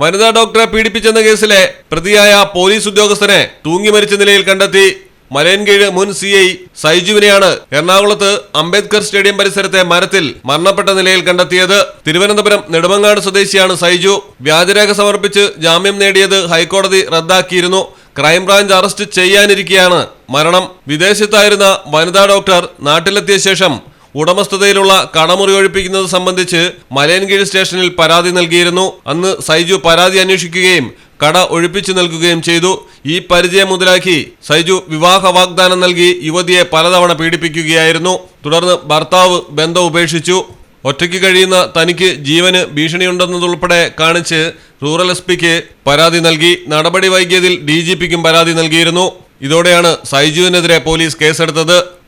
വനിതാ ഡോക്ടറെ പീഡിപ്പിച്ചെന്ന കേസിലെ പ്രതിയായ പോലീസ് ഉദ്യോഗസ്ഥനെ തൂങ്ങി മരിച്ച നിലയിൽ കണ്ടെത്തി മലയൻകീഴ് മുൻ സി ഐ സൈജുവിനെയാണ് എറണാകുളത്ത് അംബേദ്കർ സ്റ്റേഡിയം പരിസരത്തെ മരത്തിൽ മരണപ്പെട്ട നിലയിൽ കണ്ടെത്തിയത്. തിരുവനന്തപുരം നെടുമങ്ങാട് സ്വദേശിയാണ് സൈജു. വ്യാജരേഖ സമർപ്പിച്ച് ജാമ്യം നേടിയത് ഹൈക്കോടതി റദ്ദാക്കിയിരുന്നു. ക്രൈംബ്രാഞ്ച് അറസ്റ്റ് ചെയ്യാനിരിക്കെയാണ് മരണം. വിദേശത്തായിരുന്ന വനിതാ ഡോക്ടർ നാട്ടിലെത്തിയ ശേഷം ഉടമസ്ഥതയിലുള്ള കടമുറി ഒഴിപ്പിക്കുന്നത് സംബന്ധിച്ച് മലയൻകീഴ് സ്റ്റേഷനിൽ പരാതി നൽകിയിരുന്നു. അന്ന് സൈജു പരാതി അന്വേഷിക്കുകയും കട ഒഴിപ്പിച്ചു നൽകുകയും ചെയ്തു. ഈ പരിചയം മുതലാക്കി സൈജു വിവാഹ വാഗ്ദാനം നൽകി യുവതിയെ പലതവണ പീഡിപ്പിക്കുകയായിരുന്നു. തുടർന്ന് ഭർത്താവ് ബന്ധം ഉപേക്ഷിച്ചു. ഒറ്റയ്ക്ക് കഴിയുന്ന തനിക്ക് ജീവന് ഭീഷണിയുണ്ടെന്നതുൾപ്പെടെ കാണിച്ച് റൂറൽ എസ് പിക്ക് പരാതി നൽകി. നടപടി വൈകിയതിൽ ഡി ജി പിക്കും പരാതി നൽകിയിരുന്നു. ഇതോടെയാണ് സൈജുവിനെതിരെ പോലീസ് കേസെടുത്തത്.